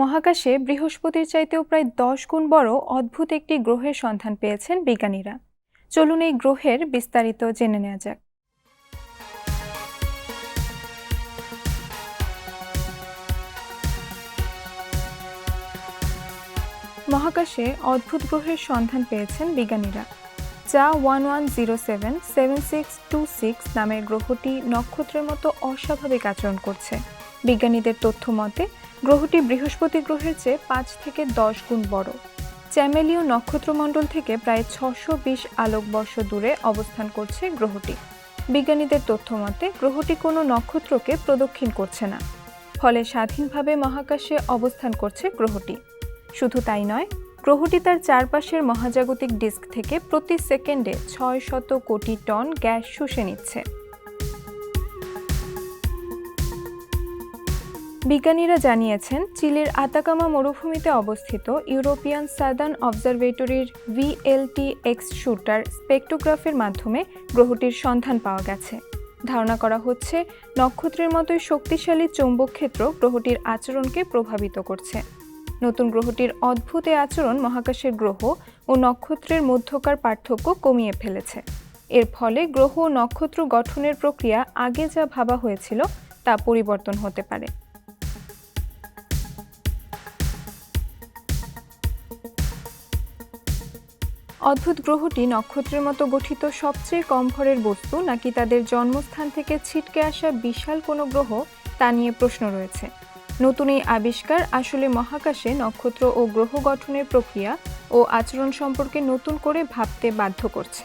মহাকাশে বৃহস্পতির চাইতেও প্রায় দশ গুণ বড় অদ্ভুত একটি গ্রহের সন্ধান পেয়েছেন বিজ্ঞানীরা। চলুন এই গ্রহের বিস্তারিত জেনে নেওয়া যাক। মহাকাশে অদ্ভুত গ্রহের সন্ধান পেয়েছেন বিজ্ঞানীরা, যা one one zero seven seven six two six নামের গ্রহটি নক্ষত্রের মতো অস্বাভাবিক আচরণ করছে। বিজ্ঞানীদের তথ্য মতে, গ্রহটি বৃহস্পতি গ্রহের চেয়ে পাঁচ থেকে দশ গুণ বড়। চ্যামেলীয় নক্ষত্রমণ্ডল থেকে প্রায় ছশো বিশ আলোকবর্ষ দূরে অবস্থান করছে গ্রহটি। বিজ্ঞানীদের তথ্য মতে, গ্রহটি কোনো নক্ষত্রকে প্রদক্ষিণ করছে না, ফলে স্বাধীনভাবে মহাকাশে অবস্থান করছে গ্রহটি। শুধু তাই নয়, গ্রহটি তার চারপাশের মহাজাগতিক ডিস্ক থেকে প্রতি সেকেন্ডে ছয় শত কোটি টন গ্যাস শুষে নিচ্ছে। বিজ্ঞানীরা জানিয়েছেন, চিলির আতাকামা মরুভূমিতে অবস্থিত ইউরোপিয়ান সাদার্ন অবজারভেটরির ভিএলটি এক্স শুটার স্পেকটোগ্রাফের মাধ্যমে গ্রহটির সন্ধান পাওয়া গেছে। ধারণা করা হচ্ছে, নক্ষত্রের মতোই শক্তিশালী চৌম্বক ক্ষেত্র গ্রহটির আচরণকে প্রভাবিত করছে। নতুন গ্রহটির অদ্ভুত আচরণ মহাকাশের গ্রহ ও নক্ষত্রের মধ্যকার পার্থক্য কমিয়ে ফেলেছে। এর ফলে গ্রহ ও নক্ষত্র গঠনের প্রক্রিয়া আগে যা ভাবা হয়েছিল তা পরিবর্তন হতে পারে। অদ্ভুত গ্রহটি নক্ষত্রের মতো গঠিত সবচেয়ে কম ভরের বস্তু, নাকি তাদের জন্মস্থান থেকে ছিটকে আসা বিশাল কোনো গ্রহ, তা নিয়ে প্রশ্ন রয়েছে। নতুন এই আবিষ্কার আসলে মহাকাশে নক্ষত্র ও গ্রহ গঠনের প্রক্রিয়া ও আচরণ সম্পর্কে নতুন করে ভাবতে বাধ্য করছে।